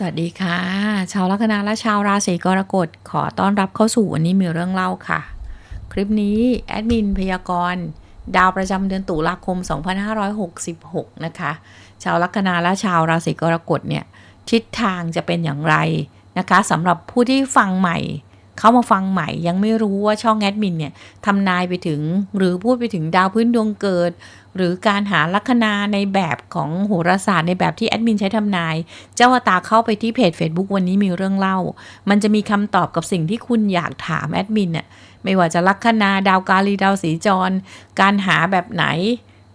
สวัสดีค่ะ ชาวลัคนาและชาวราศีกรกฎขอต้อนรับเข้าสู่วันนี้มีเรื่องเล่าค่ะ คลิปนี้แอดมินพยากรณ์ดาวประจำเดือนตุลาคม 2566 นะคะ ชาวลัคนาและชาวราศีกรกฎเนี่ยทิศทางจะเป็นอย่างไรนะคะสำหรับผู้ที่ฟังใหม่ เข้ามาฟังใหม่ ยังไม่รู้ว่าช่องแอดมินเนี่ยทำนายไปถึง หรือพูดไปถึงดาวพื้นดวงเกิด หรือการหาลัคนาในแบบของโหราศาสตร์ในแบบที่แอดมินใช้ทำนาย เจ้าตาเข้าไปที่เพจ Facebook วันนี้มีเรื่องเล่า มันจะมีคำตอบกับสิ่งที่คุณอยากถามแอดมินน่ะไม่ว่าจะลัคนาดาวกาลีดาวสีจร การหาแบบไหน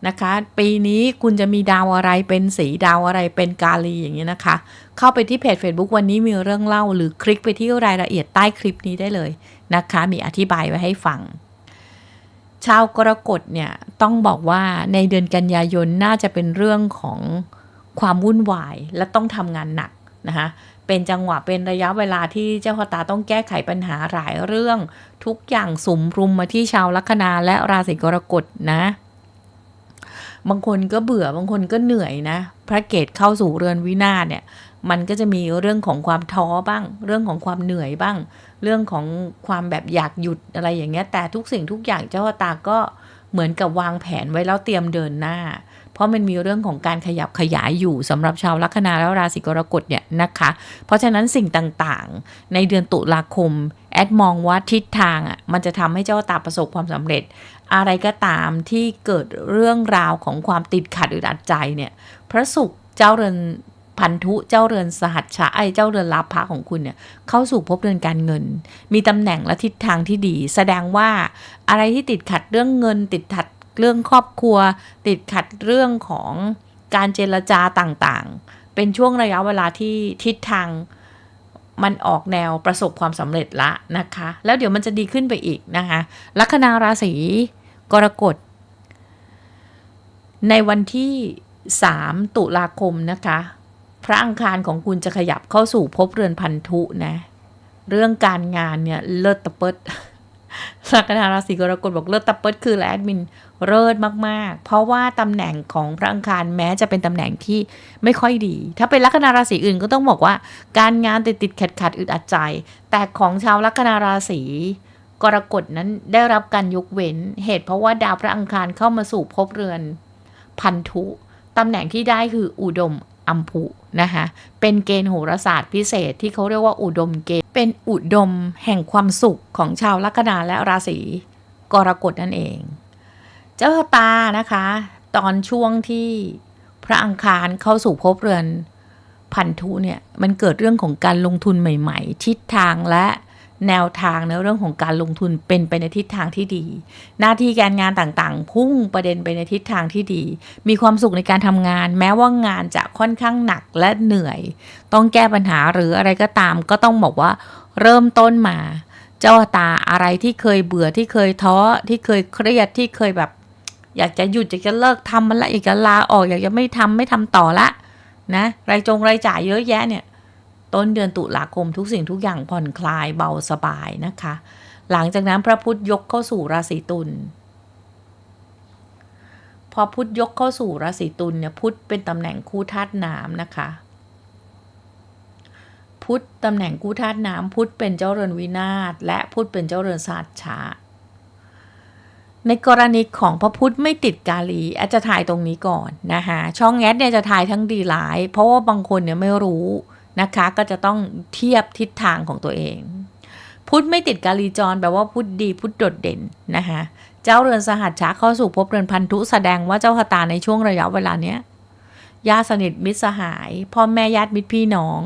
นะคะ ปีนี้คุณจะมีดาวอะไรเป็นสีดาวอะไรเป็นกาลีอย่างนี้นะคะ เข้าไปที่เพจ Facebook วันนี้มีเรื่องเล่า หรือคลิกไปที่รายละเอียดใต้คลิปนี้ได้เลยนะคะ มีอธิบายไว้ให้ฟัง ชาวกรกฎเนี่ยต้องบอกว่าในเดือนกันยายนน่าจะเป็นเรื่องของความวุ่นวายและต้องทำงานหนักนะคะเป็นจังหวะเป็นระยะเวลาที่เจ้าชะตาต้องแก้ไขปัญหาหลายเรื่อง ทุกอย่างสุมรุมมาที่ชาวลัคนาและราศีกรกฎนะ บางคนก็เบื่อบางคนก็เหนื่อยนะ พระเกตเข้าสู่เรือนวินาศเนี่ย มันก็จะมีเรื่องของความท้อบ้าง เรื่องของความเหนื่อยบ้าง เรื่องของความแบบอยากหยุดอะไรอย่างเงี้ย แต่ทุกสิ่งทุกอย่างเจ้าตาก็เหมือนกับวางแผนไว้แล้วเตรียมเดินหน้า เพราะมันมีเรื่องของการขยับขยายอยู่สำหรับชาวลัคนาและราศีกรกฎเนี่ยนะคะ เพราะฉะนั้นสิ่งต่างๆ ในเดือนตุลาคม แอดมองว่าทิศทางอะมันจะทำให้เจ้าตาประสบความสำเร็จ อะไรก็ตามที่เกิดเรื่องราวของความติดขัดอึดอัดใจเนี่ยพระศุกร์เจ้าเรือนพันธุเจ้าเรือนสหัชชะไอเจ้าเรือนลาภะของคุณเนี่ยเข้าสู่ภพเรือนการเงิน มีตำแหน่งและทิศทางที่ดี แสดงว่าอะไรที่ติดขัดเรื่องเงิน ติดขัด เรื่องครอบครัว ติดขัดเรื่องของการเจรจาต่างๆ เป็นช่วงระยะเวลาที่ทิศทางมันออกแนวประสบความสำเร็จละนะคะ แล้วเดี๋ยวมันจะดีขึ้นไปอีกนะคะลัคนาราศีกรกฎ ในวันที่ 3 ตุลาคมนะคะ พระอังคารของคุณจะขยับเข้าสู่ภพเรือนพันธุนะ เรื่องการงานเนี่ยเลิศตะเปิด ลัคนาราศีกรกฎบอกเลิศตะเปิดคืออะแอดมินเลิศมากๆ เพราะว่าตำแหน่งของพระอังคารแม้จะเป็นตำแหน่งที่ไม่ค่อยดี ถ้าเป็นลัคนาราศีอื่นก็ต้องบอกว่า การงานติดติดขัดขัดอึดอัดใจ แต่ของชาวลัคนาราศีกรกฎนั้นได้รับการยกเว้น เหตุเพราะว่าดาวพระอังคารเข้ามาสู่ภพเรือน พันธุตำแหน่งที่ได้คืออุดม อัมพุนะคะเป็นเกณฑ์โหราศาสตร์พิเศษที่เขาเรียกว่าอุดมเกณฑ์ เป็นอุดมแห่งความสุขของชาวลัคนาและราศีกรกฎนั่นเอง เจ้าตานะคะ ตอนช่วงที่พระอังคารเข้าสู่ภพเรือนพันธุเนี่ยมันเกิดเรื่องของการลงทุนใหม่ ๆ ทิศทางและ แนวทางในเรื่องของการลงทุนเป็นไปในทิศทางที่ดี หน้าที่การงานต่างๆ พุ่งประเด็นไปในทิศทางที่ดี มีความสุขในการทำงาน แม้ว่างานจะค่อนข้างหนักและเหนื่อย ต้องแก้ปัญหาหรืออะไรก็ตาม ก็ต้องบอกว่าเริ่มต้นมา เจ้าตาอะไรที่เคยเบื่อที่เคยท้อที่เคยเครียดที่เคยแบบ อยากจะหยุดอยากจะเลิกทำมันละอยากจะลาออกอยากจะไม่ทำไม่ทำต่อละนะรายจงรายจ่ายเยอะแยะเนี่ย ต้นเดือนตุลาคมทุกสิ่งทุกอย่างผ่อนคลายเบาสบายนะคะ หลังจากนั้นพระพุธยกเข้าสู่ราศีตุลพอพุธยกเข้าสู่ราศีตุลเนี่ยพุธเป็นตำแหน่งคู่ธาตุน้ำนะคะ พุธตำแหน่งคู่ธาตุน้ำพุธเป็นเจ้าเรือนวินาศและพุธเป็นเจ้าเรือนศาสตร์ชาในกรณีของพระพุธไม่ติดกาลีแอดจะถ่ายตรงนี้ก่อนนะคะช่องแอดเนี่ยจะถ่ายทั้งดีหลาย เพราะว่าบางคนเนี่ยไม่รู้ นะคะก็จะต้องเทียบทิศทางของตัวเอง พุธไม่ติดกาลีจรแปลว่าพุธดีพุธโดดเด่นนะคะเจ้าเรือนสหัสชาเข้าสู่ภพเรือนพันธุแสดงว่าเจ้าชะตาในช่วงระยะเวลาเนี้ยญาติสนิทมิตรสหายพ่อแม่ญาติมิตรพี่น้อง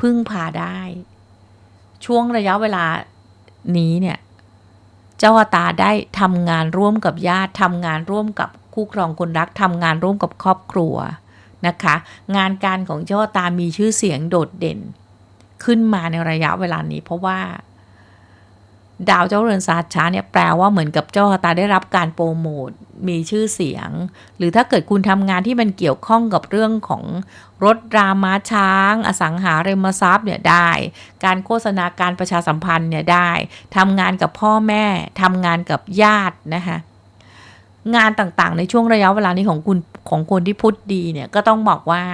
พึ่งพาได้ ช่วงระยะเวลานี้เนี่ยเจ้าตาได้ทำงานร่วมกับญาติทำงานร่วมกับคู่ครองคนรักทำงานร่วมกับครอบครัว นะคะ งานการของเจ้าตามีชื่อเสียงโดดเด่น ขึ้นมาในระยะเวลานี้เพราะว่า ดาวเจ้าเรือนศาสตร์ช้าเนี่ยแปลว่าเหมือนกับเจ้าตาได้รับการโปรโมทมีชื่อเสียง หรือถ้าเกิดคุณทำงานที่มันเกี่ยวข้องกับเรื่องของรถรามาช้าง อสังหาริมทรัพย์เนี่ยได้ การโฆษณาการประชาสัมพันธ์เนี่ยได้ทำงานกับพ่อแม่ทำงานกับญาตินะคะ งานต่างๆ ในช่วงระยะเวลานี้ของคุณของคนที่พุทธดีเนี่ยก็ต้องบอกว่า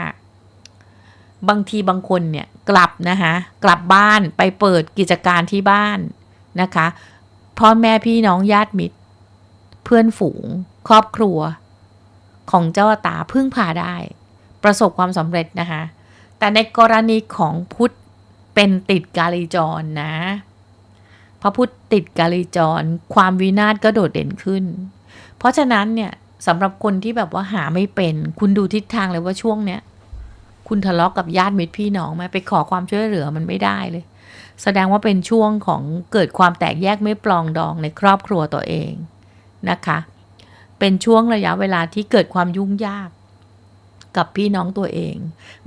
บางทีบางคนเนี่ยกลับนะคะกลับบ้านไปเปิดกิจการที่บ้านนะคะพ่อแม่พี่น้องญาติมิตร เพื่อนฝูง ครอบครัว ของเจ้าตาพึ่งพาได้ ประสบความสำเร็จนะคะแต่ในกรณีของพุทธเป็นติดกาลีจรนะพระพุทธติดกาลีจร ความวินาศก็โดดเด่นขึ้น เพราะฉะนั้นเนี่ยสำหรับคนที่แบบว่าหาไม่เป็น คุณดูทิศทางเลยว่าช่วงเนี้ยคุณทะเลาะกกับญาติมิตรพี่น้องไหมไปขอความช่วยเหลือมันไม่ได้เลย แสดงว่าเป็นช่วงของเกิดความแตกแยกไม่ปลองดองในครอบครัวตัวเองนะคะ เป็นช่วงระยะเวลาที่เกิดความยุ่งยาก กับพี่น้องตัวเอง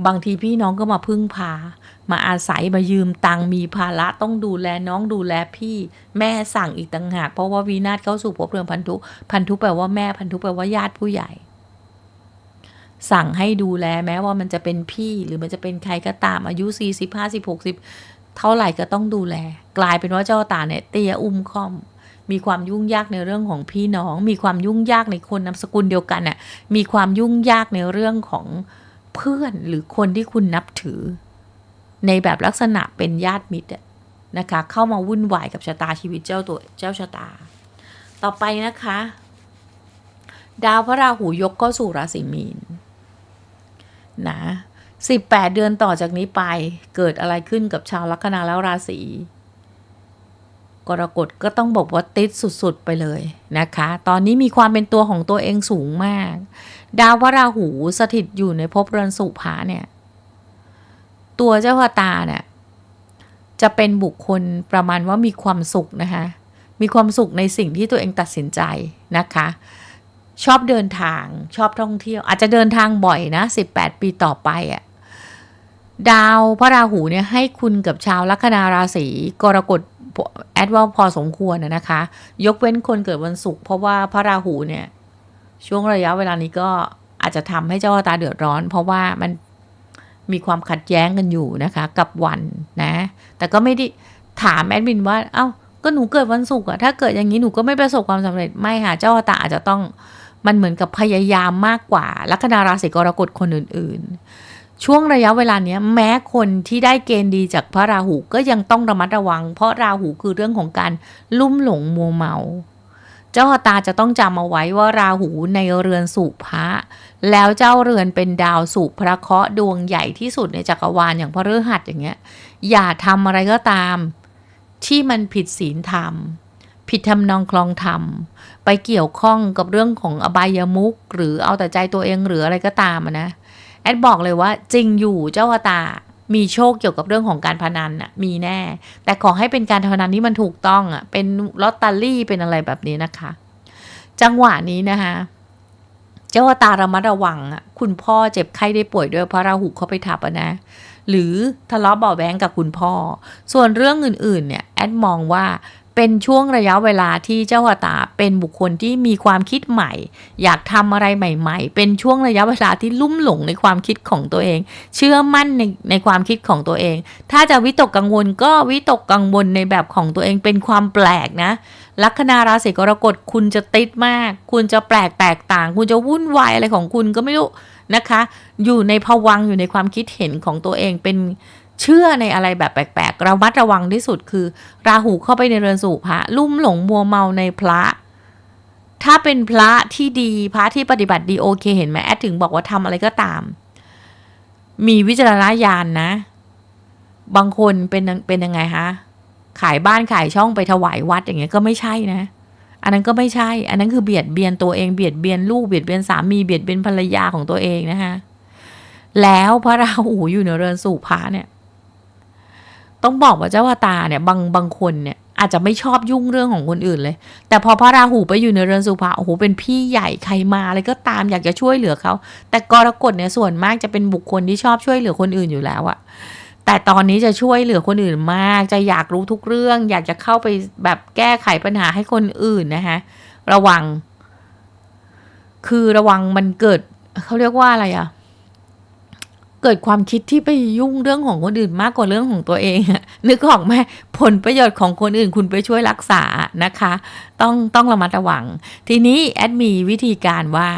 บางทีพี่น้องก็มาพึ่งพา มาอาศัยมายืมตังมีภาระต้องดูแลน้องดูแลพี่แม่สั่งอีกต่างหาก เพราะว่าวีนาศเข้าสู่ภพเรือนพันธุ พันธุแปลว่าแม่พันธุแปลว่าญาติผู้ใหญ่ สั่งให้ดูแลแม้ว่ามันจะเป็นพี่หรือมันจะเป็นใครก็ตามอายุ40 50 60 เท่าไหร่ก็ต้องดูแล กลายเป็นว่าเจ้าตาเนี่ยเตียอุ้มคอม มีความยุ่งยากในเรื่องของพี่น้อง มีความยุ่งยากในคนนามสกุลเดียวกันน่ะมีความยุ่งยากในเรื่องของเพื่อนหรือคนที่คุณนับถือ ในแบบลักษณะเป็นญาติมิตรอะนะคะ เข้ามาวุ่นวายกับชะตาชีวิตเจ้าตัวเจ้าชะตา ต่อไปนะคะ ดาวพระราหูยกเข้าสู่ราศีมีนนะ18 เดือนต่อจากนี้ไปเกิดอะไรขึ้นกับชาวลัคนาแล้วราศี กรกฎก็ต้องบอกว่าติดสุดๆไปเลยนะคะ ตอนนี้มีความเป็นตัวของตัวเองสูงมาก ดาวพระราหูสถิตอยู่ในภพเรือนสุภาเนี่ย ตัวเจ้าชะตาเนี่ยจะเป็นบุคคลประมาณว่ามีความสุขนะคะ มีความสุขในสิ่งที่ตัวเองตัดสินใจนะคะ ชอบเดินทางชอบท่องเที่ยว อาจจะเดินทางบ่อยนะ 18 ปีต่อไปอะ่ะ ดาวพระราหูเนี่ยให้คุณกับชาวลัคนาราศีกรกฎแอดว่าพอสมควรนะคะ ยกเว้นคนเกิดวันศุกร์เพราะว่าพระราหูเนี่ย ช่วงระยะเวลานี้ก็อาจจะทำให้เจ้าตาเดือดร้อน เพราะว่ามันมีความขัดแย้งกันอยู่นะคะ กับวันนะ แต่ก็ไม่ได้ถามแอดมินว่า เอา้าก็หนูเกิดวันศุกร์อะถ้าเกิดอย่างนี้หนูก็ไม่ประสบความสำเร็จไม่ค่ะเจ้าตาอาจจะต้องมันเหมือนกับพยายามมากกว่าลัคนาราศีกรกฎคนอื่น ๆ ช่วงระยะเวลาเนี้ยแม้คนที่ได้เกณฑ์ดีจากพระราหูก็ยังต้องระมัดระวัง เพราะราหูคือเรื่องของการลุ่มหลงมัวเมา เจ้าตาจะต้องจำเอาไว้ว่าราหูในเรือนสุภะแล้วเจ้าเรือนเป็นดาวสุพระเคราะห์ดวงใหญ่ที่สุดในจักรวาลอย่างพระฤหัสอย่างเงี้ย อย่าทำอะไรก็ตาม ที่มันผิดศีลธรรม ผิดทำนองคลองธรรม ไปเกี่ยวข้องกับเรื่องของอบายมุกหรือเอาแต่ใจตัวเองหรืออะไรก็ตามอะนะ แอดบอกเลยว่าจริงอยู่เจ้าตามีโชคเกี่ยวกับเรื่องของการพนันน่ะมีแน่ แต่ขอให้เป็นการพนันที่มันถูกต้องอะเป็นลอตเตอรี่เป็นอะไรแบบนี้นะคะ จังหวะนี้นะคะเจ้าตาระมัดระวังอะคุณพ่อเจ็บไข้ได้ป่วยด้วยเพราะราหูเข้าไปทับะนะ หรือทะเลาะเบาะแว้งกับคุณพ่อ ส่วนเรื่องอื่นๆเนี่ยแอดมองว่า เป็นช่วงระยะเวลาที่เจ้าตาเป็นบุคคลที่มีความคิดใหม่ อยากทำอะไรใหม่ ๆ เป็นช่วงระยะเวลาที่ลุ่มหลงในความคิดของตัวเอง เชื่อมั่นในในความคิดของตัวเอง ถ้าจะวิตกกังวลก็วิตกกังวลในแบบของตัวเองเป็นความแปลกนะลัคนาราศีกรกฎคุณจะติดมาก คุณจะแปลกแตกต่าง คุณจะวุ่นวายอะไรของคุณก็ไม่รู้นะคะ อยู่ในภวังอยู่ในความคิดเห็นของตัวเองเป็น เชื่อในอะไรแบบแปลกๆระมัดระวังที่สุดคือ ราหูเข้าไปในเรือนสู่พระลุ่มหลงมัวเมาในพระ ถ้าเป็นพระที่ดีพระที่ปฏิบัติดีโอเคเห็นไหมแอดถึงบอกว่าทำอะไรก็ตาม มีวิจารณญาณนนะ บางคนเป็นเป็นยังไงคะขายบ้านขายช่องไปถวายวัดอย่างเงี้ยก็ไม่ใช่นะ อันนั้นก็ไม่ใช่ อันนั้นคือเบียดเบียนตัวเองเบียดเบียนลูกเบียดเบียนสามีเบียดเบียนภรรยาของตัวเองนะคะแล้วพระราหูอยู่ในเรือนสู่พระเนี่ย ต้องบอกว่าเจ้าวาตาเนี่ยบางบางคนเนี่ยอาจจะไม่ชอบยุ่งเรื่องของคนอื่นเลย แต่พอพระราหูไปอยู่ในเรือนสุภาโอ้โหเป็นพี่ใหญ่ใครมาอะไรก็ตามอยากจะช่วยเหลือเขา แต่กรกฎเนี่ยส่วนมากจะเป็นบุคคลที่ชอบช่วยเหลือคนอื่นอยู่แล้วอะแต่ตอนนี้จะช่วยเหลือคนอื่นมาก จะอยากรู้ทุกเรื่อง อยากจะเข้าไปแบบแก้ไขปัญหาให้คนอื่นนะคะระวัง คือระวังมันเกิดเขาเรียกว่าอะไรอะ เกิดความคิดที่ไปยุ่งเรื่องของคนอื่นมากกว่าเรื่องของตัวเองนึกออกไหมผลประโยชน์ของคนอื่นคุณไปช่วยรักษานะคะ ต้องต้องระมัดระวัง ทีนี้แอดมีวิธีการว่า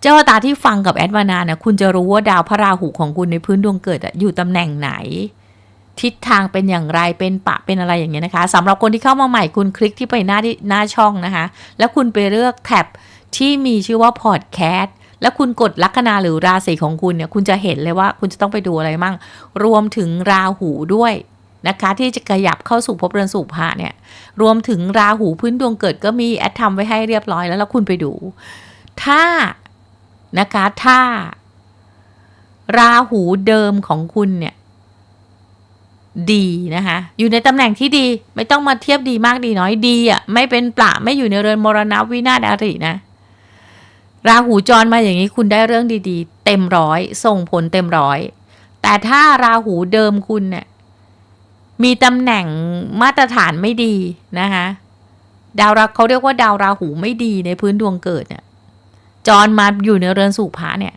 เจ้าตาที่ฟังกับแอดวานานะคุณจะรู้ว่าดาวพระราหูของคุณในพื้นดวงเกิดอะอยู่ตำแหน่งไหน ทิศทางเป็นอย่างไรเป็นปะเป็นอะไรอย่างเงี้ยนะคะสำหรับคนที่เข้ามาใหม่คุณคลิกที่ไปหน้าที่หน้าช่องนะคะ แล้วคุณไปเลือกแท็บที่มีชื่อว่าพอดแคสต์ แล้วคุณกดลัคนาหรือราศีของคุณเนี่ยคุณจะเห็นเลยว่าคุณจะต้องไปดูอะไรมั่ง รวมถึงราหูด้วยนะคะ ที่จะขยับเข้าสู่ภพเรือนสู่พระเนี่ยรวมถึงราหูพื้นดวงเกิดก็มีแอดทำไว้ให้เรียบร้อยแล้วแล้วคุณไปดู ถ้านะคะถ้า ราหูเดิมของคุณเนี่ยดีนะคะอยู่ในตำแหน่งที่ดีไม่ต้องมาเทียบดีมากดีน้อยดีอะไม่เป็นปละไม่อยู่ในเรือนมรณะวินาศอารินะ ราหูจรมาอย่างนี้คุณได้เรื่องดีๆ เต็มร้อย ส่งผลเต็มร้อย แต่ถ้าราหูเดิมคุณเนี่ยมีตำแหน่งมาตรฐานไม่ดีนะคะดาวราเขาเรียกว่าดาวราหูไม่ดีในพื้นดวงเกิดเนี่ยจรมาอยู่ในเรือนสู่พระเนี่ย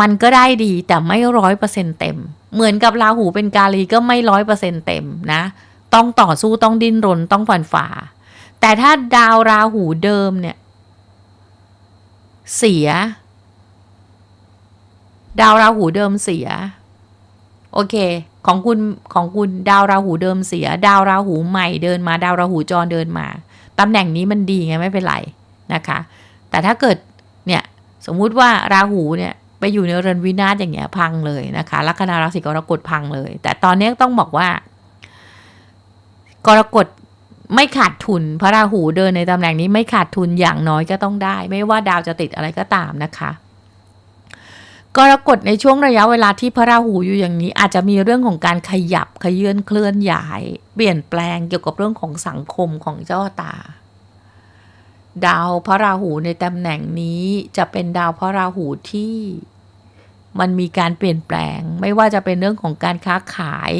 มันก็ได้ดีแต่ไม่ร้อยเปอร์เซ็นเต็ม เหมือนกับราหูเป็นกาลีก็ไม่ร้อยเปอร์เซ็นเต็มนะ ต้องต่อสู้ต้องดิ้นรนต้องฝันฝ่า แต่ถ้าดาวราหูเดิมเนี่ย เสีย ดาวราหูเดิมเสีย โอเค ของคุณของคุณดาวราหูเดิมเสีย ดาวราหูใหม่เดินมา ดาวราหูจรเดินมาตำแหน่งนี้มันดีไงไม่เป็นไรนะคะ แต่ถ้าเกิดเนี่ยสมมุติว่าราหูเนี่ยไปอยู่ในเรือนวินาศอย่างเงี้ยพังเลยนะคะลัคนาราศีกรกฎพังเลย แต่ตอนนี้ต้องบอกว่ากรกฎ ไม่ขาดทุน พระราหูเดินในตำแหน่งนี้ไม่ขาดทุนอย่างน้อยก็ต้องได้ ไม่ว่าดาวจะติดอะไรก็ตามนะคะกรกฎในช่วงระยะเวลาที่พระราหูอยู่อย่างนี้อาจจะมีเรื่องของการขยับขยื่นเคลื่อนย้าย เปลี่ยนแปลงเกี่ยวกับเรื่องของสังคมของเจ้าตา ดาวพระราหูในตำแหน่งนี้จะเป็นดาวพระราหูที่มันมีการเปลี่ยนแปลง ไม่ว่าจะเป็นเรื่องของการค้าขาย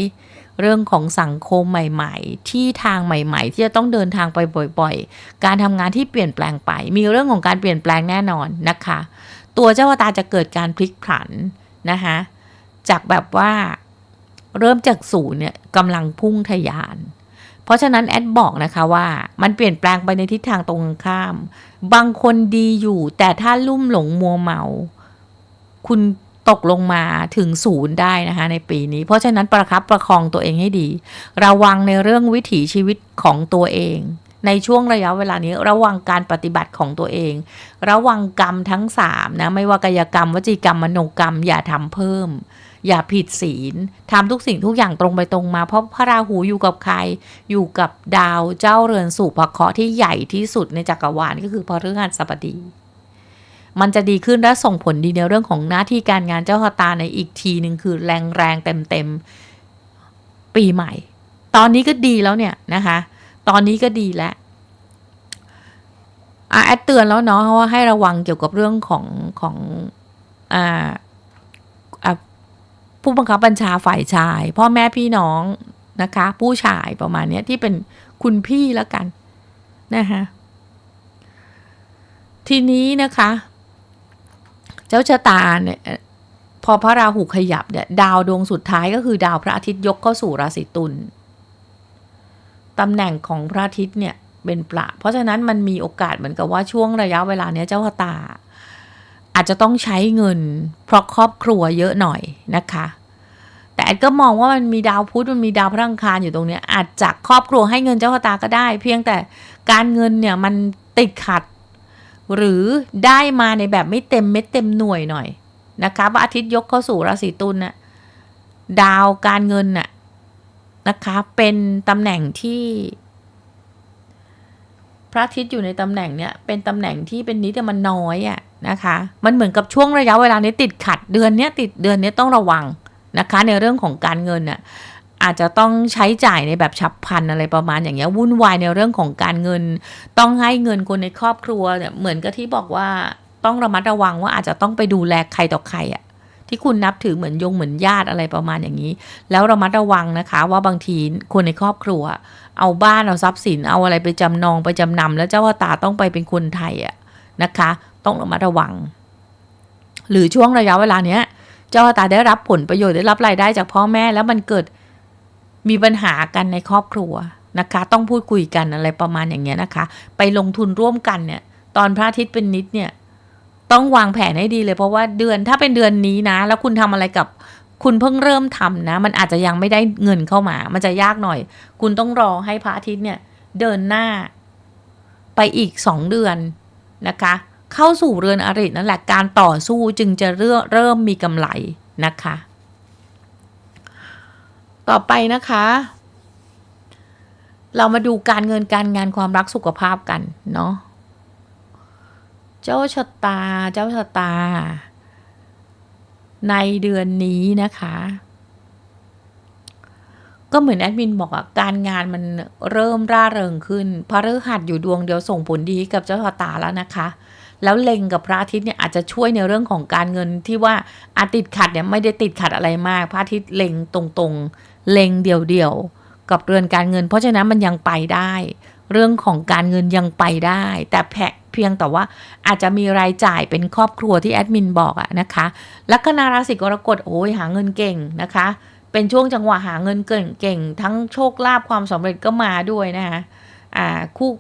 เรื่องของสังคมใหม่ ๆ ที่ทางใหม่ ๆ ที่จะต้องเดินทางไปบ่อย ๆ การทำงานที่เปลี่ยนแปลงไป มีเรื่องของการเปลี่ยนแปลงแน่นอนนะคะ ตัวเจ้าตาจะเกิดการพลิกผันนะคะจากแบบว่าเริ่มจากศูนย์เนี่ยกำลังพุ่งทะยาน เพราะฉะนั้นแอดบอกนะคะว่ามันเปลี่ยนแปลงไปในทิศทางตรงข้าม บางคนดีอยู่ แต่ถ้าลุ่มหลงมัวเมา คุณ ตกลงมาถึงศูนย์ได้นะคะในปีนี้ เพราะฉะนั้นประครับประคองตัวเองให้ดี ระวังในเรื่องวิถีชีวิตของตัวเอง ในช่วงระยะเวลานี้ระวังการปฏิบัติของตัวเอง ระวังกรรมทั้งสามนะไม่ว่ากายกรรม วจีกรรมมโนกรรม อย่าทำเพิ่ม อย่าผิดศีลทำทุกสิ่งทุกอย่างตรงไปตรงมา เพราะพระราหูอยู่กับใคร อยู่กับดาวเจ้าเรือนสู่พระเคราะห์ที่ใหญ่ที่สุดในจักรวาลก็คือพระฤหัสบดี มันจะดีขึ้นและส่งผลดีในเรื่องของหน้าที่การงานเจ้าชะตาในอีกทีหนึ่งคือแรงแรงเต็มเต็มปีใหม่ ตอนนี้ก็ดีแล้วเนี่ยนะคะ ตอนนี้ก็ดีแล้วอะแอดเตือนแล้วเนาะว่าให้ระวังเกี่ยวกับเรื่องของของอ่าอะผู้บังคับบัญชาฝ่ายชาย พ่อแม่พี่น้องนะคะ ผู้ชายประมาณนี้ที่เป็นคุณพี่แล้วกันนะคะทีนี้นะคะ เจ้าชะตาเนี่ยพอพระราหูขยับเนี่ยดาวดวงสุดท้ายก็คือดาวพระอาทิตย์ยกเข้าสู่ราศีตุลตำแหน่งของพระอาทิตย์เนี่ยเป็นประ เพราะฉะนั้นมันมีโอกาสเหมือนกับว่าช่วงระยะเวลาเนี้ยเจ้าชะตา อาจจะต้องใช้เงิน เพราะครอบครัวเยอะหน่อยนะคะแต่แอดก็มองว่ามันมีดาวพุธมันมีดาวพระอังคารอยู่ตรงเนี้ยอาจจะครอบครัวให้เงินเจ้าชะตาก็ได้ เพียงแต่การเงินเนี่ยมันติดขัด หรือได้มาในแบบไม่เต็มเม็ดเต็มหน่วยหน่อยนะคะพระอาทิตย์ยกเข้าสู่ราศีตุลน่ะดาวการเงินน่ะนะคะเป็นตำแหน่งที่ พระอาทิตย์อยู่ในตำแหน่งเนี้ยเป็นตำแหน่งที่เป็นนิดแต่มันน้อยอะนะคะ มันเหมือนกับช่วงระยะเวลานี้ติดขัด เดือนเนี้ยติดเดือนเนี้ยต้องระวังนะคะ ในเรื่องของการเงินน่ะ อาจจะต้องใช้จ่ายในแบบฉับพลันอะไรประมาณอย่างเงี้ยวุ่นวายในเรื่องของการเงิน ต้องให้เงินคนในครอบครัวเนี่ยเหมือนกับที่บอกว่าต้องระมัดระวังว่าอาจจะต้องไปดูแลใครต่อใครอะที่คุณนับถือเหมือนยงเหมือนญาติอะไรประมาณอย่างนี้ แล้วระมัดระวังนะคะ ว่าบางทีคนในครอบครัว เอาบ้านเอาทรัพย์สินเอาอะไรไปจำนองไปจำนำแล้วเจ้าว่าตาต้องไปเป็นคนไทยอะนะคะ ต้องระมัดระวัง หรือช่วงระยะเวลาเนี้ย เจ้าว่าตาได้รับผลประโยชน์ได้รับรายได้จากพ่อแม่แล้วมันเกิด มีปัญหากันในครอบครัวนะคะ ต้องพูดคุยกันอะไรประมาณอย่างเงี้ยนะคะ ไปลงทุนร่วมกันเนี่ย ตอนพระอาทิตย์เป็นนิดเนี่ย ต้องวางแผนให้ดีเลยเพราะว่าเดือนถ้าเป็นเดือนนี้นะ แล้วคุณทำอะไรกับคุณเพิ่งเริ่มทำนะ มันอาจจะยังไม่ได้เงินเข้ามา มันจะยากหน่อย คุณต้องรอให้พระอาทิตย์เนี่ยเดินหน้าไปอีกสองเดือนนะคะ เข้าสู่เรือนอรินั่นแหละการต่อสู้จึงจะเริ่มเริ่มมีกำไรนะคะ ต่อไปนะคะ เรามาดูการเงินการงานความรักสุขภาพกันเนาะเจ้าชะตาเจ้าชะตา ในเดือนนี้นะคะ ก็เหมือนแอดมินบอกอะการงานมันเริ่มร่าเริงขึ้นพระฤหัสอยู่ดวงเดียวส่งผลดีกับเจ้าชะตาแล้วนะคะแล้วเล็งกับพระอาทิตย์เนี่ยอาจจะช่วยในเรื่องของการเงินที่ว่าอาติดขัดเนี่ยไม่ได้ติดขัดอะไรมาก พระอาทิตย์เล็งตรง เล็งเดี่ยวๆกับเรือนการเงิน เพราะฉะนั้นมันยังไปได้ เรื่องของการเงินยังไปได้ แต่แพเพียงแต่ว่าอาจจะมีรายจ่ายเป็นครอบครัวที่แอดมินบอกอะนะคะลัคนาราศีกรกฎโอ้ยหาเงินเก่งนะคะ เป็นช่วงจังหวะหาเงินเก่งเก่ง ทั้งโชคลาภความสำเร็จก็มาด้วยนะคะอ่าคู่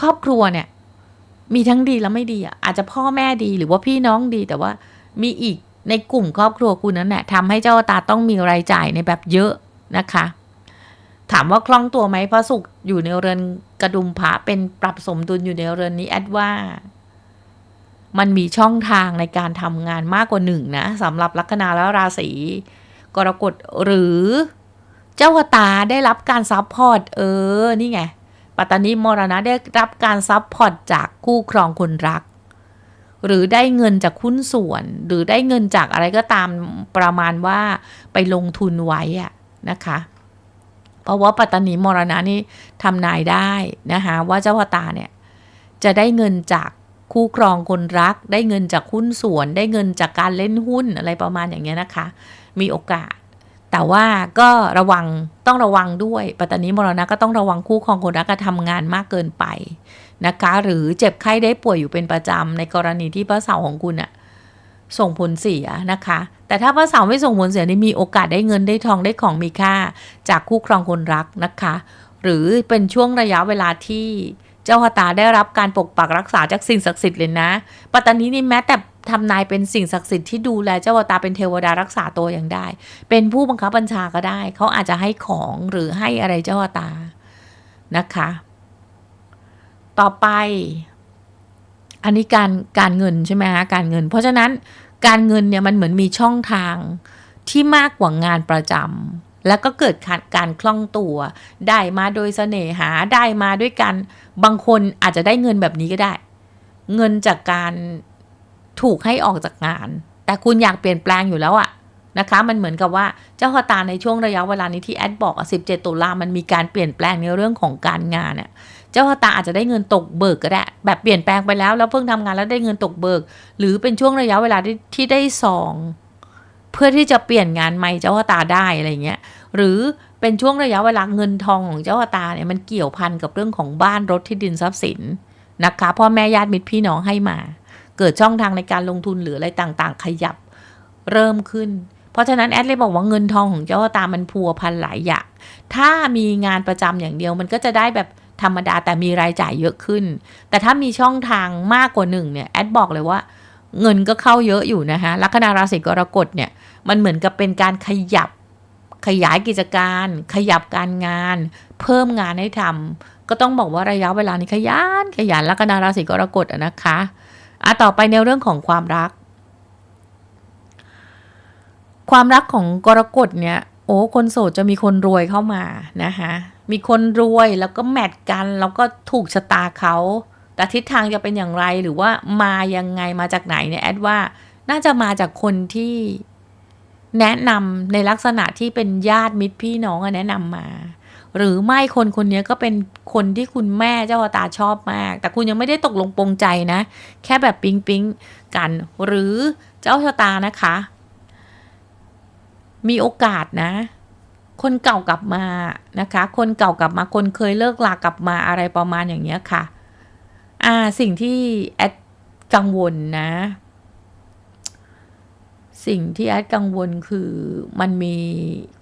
ครอบครัวเนี่ยมีทั้งดีและไม่ดีอะอาจจะพ่อแม่ดีหรือว่าพี่น้องดีแต่ว่ามีอีกในกลุ่มครอบครัวคุณนั้นแหละทำให้เจ้าตาต้องมีรายจ่ายในแบบเยอะ นะคะ ถามว่าคล่องตัวไหมพระศุกร์อยู่ในเรือนกระดุมพระเป็นปรับสมดุลอยู่ในเรือนนี้แอดว่า มันมีช่องทางในการทำงานมากกว่าหนึ่งนะสำหรับลัคนาและราศีกรกฎหรือเจ้าตาได้รับการซัพพอร์ตเออ นี่ไง ปัตตานีมรณะได้รับการซัพพอร์ตจากคู่ครองคนรัก หรือได้เงินจากหุ้นส่วน หรือได้เงินจากอะไรก็ตามประมาณว่าไปลงทุนไว้อะ นะคะเพราะว่าปัตตานีมรณะนี่ทำนายได้นะคะว่าเจ้าตาเนี่ยจะได้เงินจากคู่ครองคนรัก ได้เงินจากหุ้นส่วน ได้เงินจากการเล่นหุ้นอะไรประมาณอย่างเงี้ยนะคะ มีโอกาส แต่ว่าก็ระวังต้องระวังด้วยปัตตานีมรณะก็ต้องระวังคู่ครองคนรักกระทำงานมากเกินไปนะคะ หรือเจ็บไข้ได้ป่วยอยู่เป็นประจำในกรณีที่พระเสาของคุณอะ ส่งผลเสียนะคะ แต่ถ้าพระเสาไม่ส่งผลเสียนี่มีโอกาสได้เงินได้ทองได้ของมีค่า จากคู่ครองคนรักนะคะ หรือเป็นช่วงระยะเวลาที่เจ้าฮตาได้รับการปกปักรักษาจากสิ่งศักดิ์สิทธิ์เลยนะ ปัตตานีนี่แม้แต่ทำนายเป็นสิ่งศักดิ์สิทธิ์ที่ดูแลเจ้าฮตาเป็นเทวดารักษาตัวอย่างได้ เป็นผู้บังคับบัญชาก็ได้ เขาอาจจะให้ของหรือให้อะไรเจ้าฮตานะคะ ต่อไป อันนี้การการเงินใช่ไหมคะการเงิน เพราะฉะนั้น การเงินเนี่ยมันเหมือนมีช่องทางที่มากกว่างานประจำแล้วก็เกิดการคล่องตัว ได้มาโดยเสน่หาได้มาด้วยกันบางคนอาจจะได้เงินแบบนี้ก็ได้ เงินจากการถูกให้ออกจากงาน แต่คุณอยากเปลี่ยนแปลงอยู่แล้วอะนะคะ มันเหมือนกับว่าเจ้าขตาในช่วงระยะเวลานี้ที่แอดบอก 17 ตุลามันมีการเปลี่ยนแปลงในเรื่องของการงานเนี่ย เจ้าขตาอาจจะได้เงินตกเบิกก็ได้ แบบเปลี่ยนแปลงไปแล้วแล้วเพิ่งทำงานแล้วได้เงินตกเบิก หรือเป็นช่วงระยะเวลาที่ได้ซองเพื่อที่จะเปลี่ยนงานใหม่เจ้าตาได้อะไรเงี้ย หรือเป็นช่วงระยะเวลาเงินทองของเจ้าตาเนี่ยมันเกี่ยวพันกับเรื่องของบ้านรถที่ดินทรัพย์สินนะคะพ่อแม่ญาติมิตรพี่น้องให้มา เกิดช่องทางในการลงทุนหรืออะไรต่างๆ ขยับเริ่มขึ้น เพราะฉะนั้นแอดเลยบอกว่าเงินทองของเจ้าตามันพัวพันหลายอย่าง ถ้ามีงานประจำอย่างเดียวมันก็จะได้แบบ ธรรมดาแต่มีรายจ่ายเยอะขึ้น แต่ถ้ามีช่องทางมากกว่าหนึ่งเนี่ยแอดบอกเลยว่าเงินก็เข้าเยอะอยู่นะคะลัคนาราศีกรกฎเนี่ยมันเหมือนกับเป็นการขยับขยายกิจการ ขยับการงาน เพิ่มงานให้ทำก็ต้องบอกว่าระยะเวลานี้ขยันขยันลัคนาราศีกรกฎนะคะอะต่อไปในเรื่องของความรัก ความรักของกรกฎเนี่ยโอ้คนโสดจะมีคนรวยเข้ามานะคะ มีคนรวยแล้วก็แมทกันแล้วก็ถูกชะตาเขา แต่ทิศทางจะเป็นอย่างไรหรือว่ามายังไงมาจากไหนเนี่ยแอดว่าน่าจะมาจากคนที่แนะนำในลักษณะที่เป็นญาติมิตรพี่น้องแนะนำมา หรือไม่คนคนนี้ก็เป็นคนที่คุณแม่เจ้าตาชอบมาก แต่คุณยังไม่ได้ตกลงปรงใจนะ แค่แบบปิ๊งปิ๊งกัน หรือเจ้าชะตานะคะ มีโอกาสนะ คนเก่ากลับมานะคะ คนเก่ากลับมาคนเคยเลิกลากลับมาอะไรประมาณอย่างเงี้ยค่ะ อ่าสิ่งที่แอดกังวลนะ สิ่งที่แอดกังวลคือมันมี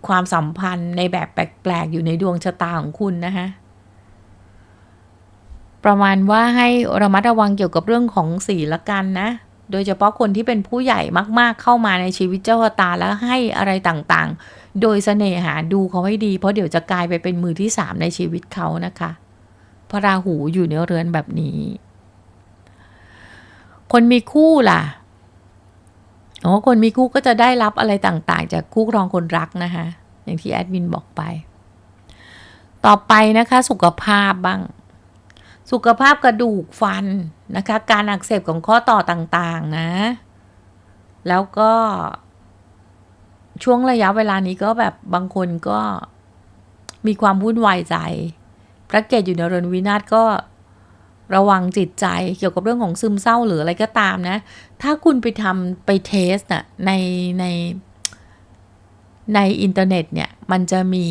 ความสัมพันธ์ในแบบแปลกๆอยู่ในดวงชะตาของคุณนะคะประมาณว่าให้ระมัดระวังเกี่ยวกับเรื่องของสีละกันนะ โดยเฉพาะคนที่เป็นผู้ใหญ่มากๆเข้ามาในชีวิตเจ้าชะตาแล้วให้อะไรต่างๆ โดยเสน่หาดูเขาให้ดี เพราะเดี๋ยวจะกลายไปเป็นมือที่สามในชีวิตเขานะคะ พระราหูอยู่ในเรือนแบบนี้ คนมีคู่ล่ะอ๋อคนมีคู่ก็จะได้รับอะไรต่างๆ จากคู่ครองคนรักนะคะ อย่างที่แอดมินบอกไป ต่อไปนะคะ สุขภาพบ้าง สุขภาพกระดูกฟันนะคะ การอักเสบของข้อต่อต่างๆนะ แล้วก็ ช่วงระยะเวลานี้ก็แบบบางคนก็มีความวุ่นวายใจ พระเกตอยู่ในเรือนวินาศก็ระวังจิตใจเกี่ยวกับเรื่องของซึมเศร้าหรืออะไรก็ตามนะ ถ้าคุณไปทำไปเทสน่ะในในในอินเทอร์เน็ตเนี่ยมันจะมี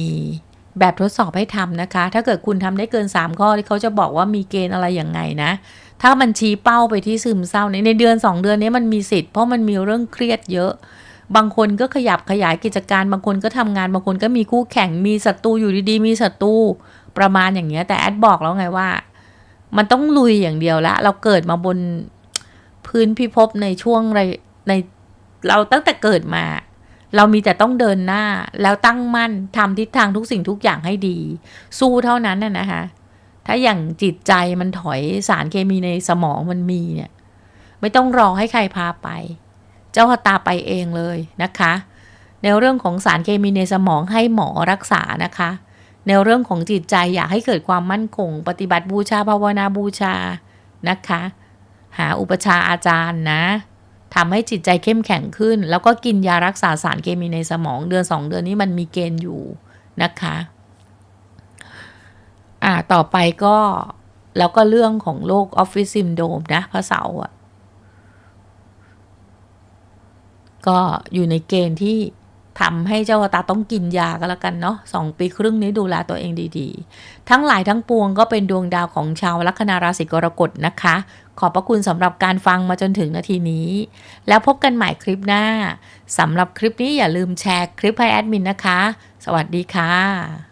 แบบทดสอบให้ทำนะคะ ถ้าเกิดคุณทำได้เกิน 3 ข้อที่เขาจะบอกว่ามีเกณฑ์อะไรอย่างไงนะ ถ้ามันชี้เป้าไปที่ซึมเศร้าในในเดือน 2 เดือนนี้มันมีสิทธิ์เพราะมันมีเรื่องเครียดเยอะ บางคนก็ขยับขยายกิจการ บางคนก็ทำงาน บางคนก็มีคู่แข่ง มีศัตรูอยู่ดีๆ มีศัตรูประมาณอย่างเงี้ย แต่แอดบอกแล้วไงว่า มันต้องลุยอย่างเดียวละ เราเกิดมาบนพื้นพิภพในช่วงในในเราตั้งแต่เกิดมา เรามีแต่ต้องเดินหน้า แล้วตั้งมั่นทำทิศทางทุกสิ่งทุกอย่างให้ดี สู้เท่านั้นน่ะนะคะ ถ้าอย่างจิตใจมันถอยสารเคมีในสมองมันมีเนี่ย ไม่ต้องรอให้ใครพาไป เจ้าตาไปเองเลยนะคะ ในเรื่องของสารเคมีในสมองให้หมอรักษานะคะ ในเรื่องของจิตใจอยากให้เกิดความมั่นคง ปฏิบัติบูชาภาวนาบูชานะคะ หาอุปชาอาจารย์นะทำให้จิตใจเข้มแข็งขึ้น แล้วก็กินยารักษาสารเคมีในสมองเดือนสองเดือนนี้มันมีเกณฑ์อยู่นะคะอ่าต่อไปก็แล้วก็เรื่องของโรคออฟฟิศซิมโดมนะพระเสาอะ ก็อยู่ในเกณฑ์ที่ทำให้เจ้าตาต้องกินยาก็แล้วกันเนาะสองปีครึ่งนี้ดูแลตัวเองดีๆ ทั้งหลายทั้งปวงก็เป็นดวงดาวของชาวลัคนาราศีกรกฎนะคะ ขอบพระคุณสำหรับการฟังมาจนถึงนาทีนี้ แล้วพบกันใหม่คลิปหน้าสำหรับคลิปนี้อย่าลืมแชร์คลิปให้แอดมินนะคะ สวัสดีค่ะ